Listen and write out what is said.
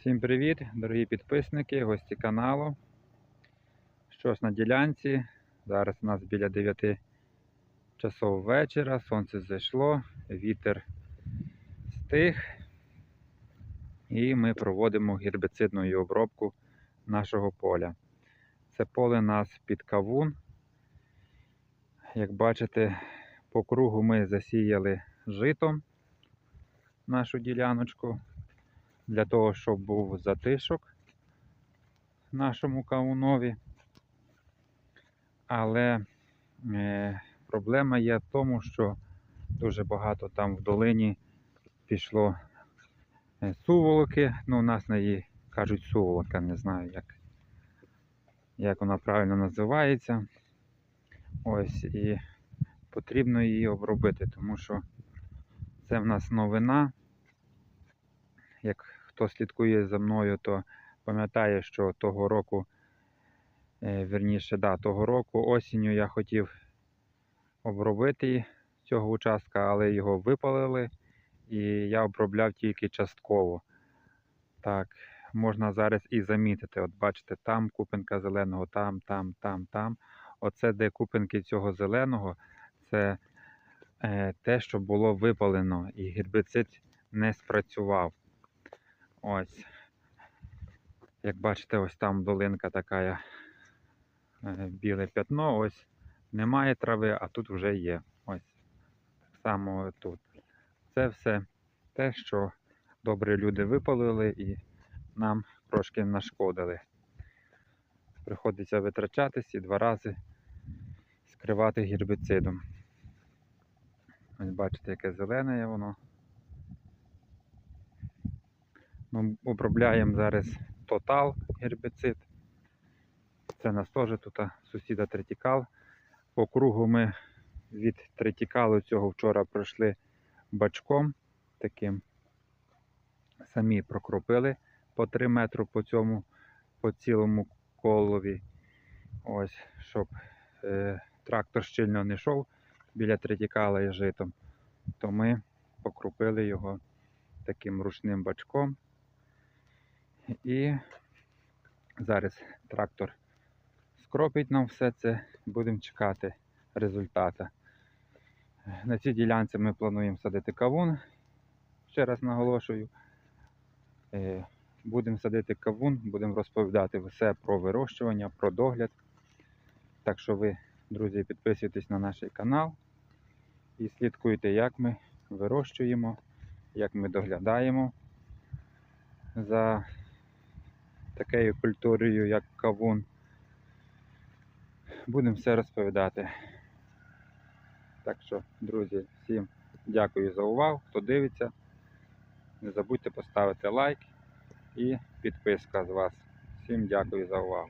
Всім привіт, дорогі підписники, гості каналу. Щось на ділянці. Зараз у нас біля 9 часов вечора, сонце зайшло, вітер стих. І ми проводимо гербіцидну обробку нашого поля. Це поле у нас під кавун. Як бачите, по кругу ми засіяли житом нашу діляночку для того, щоб був затишок нашому кавунові. Але е, проблема є в тому, що дуже багато там в долині пішло е, суволоки. Ну, у нас на її кажуть суволока, не знаю, як, як вона правильно називається. Ось і потрібно її обробити, тому що це в нас новина. Як хто слідкує за мною, то пам'ятає, що того року, е, вірніше, да, того року осінню я хотів обробити цього участка, але його випалили і я обробляв тільки частково. Так, можна зараз і замітити. От бачите, там купинка зеленого, там, там, там, там. Оце де купинки цього зеленого, це е, те, що було випалено, і гербіцид не спрацював. Ось. Як бачите, ось там долинка така е, біле п'ятно. Ось немає трави, а тут вже є. Ось. Так само тут. Це все те, що добрі люди випалили і нам трошки нашкодили. Приходиться витрачатись і два рази скривати гербіцидом. Ось бачите, яке зелене воно. Ми обробляємо зараз Total гербіцид. Це нас теж тут сусіда третікал. По кругу ми від третікалу цього вчора пройшли бачком таким. Самі прокропили по 3 метри по цьому, по цілому колові. Ось, щоб е, трактор щільно не йшов біля третікала і житом, то ми покропили його таким ручним бачком. І зараз трактор скропить нам все це, будемо чекати результата. На цій ділянці ми плануємо садити кавун, ще раз наголошую. Е, Будемо садити кавун, будемо розповідати все про вирощування, про догляд. Так що ви, друзі, підписуйтесь на наш канал і слідкуйте, як ми вирощуємо, як ми доглядаємо за такою культурою, як кавун. Будемо все розповідати. Так що, друзі, всім дякую за увагу, хто дивиться. Не забудьте поставити лайк і підписка з вас. Всім дякую за увагу.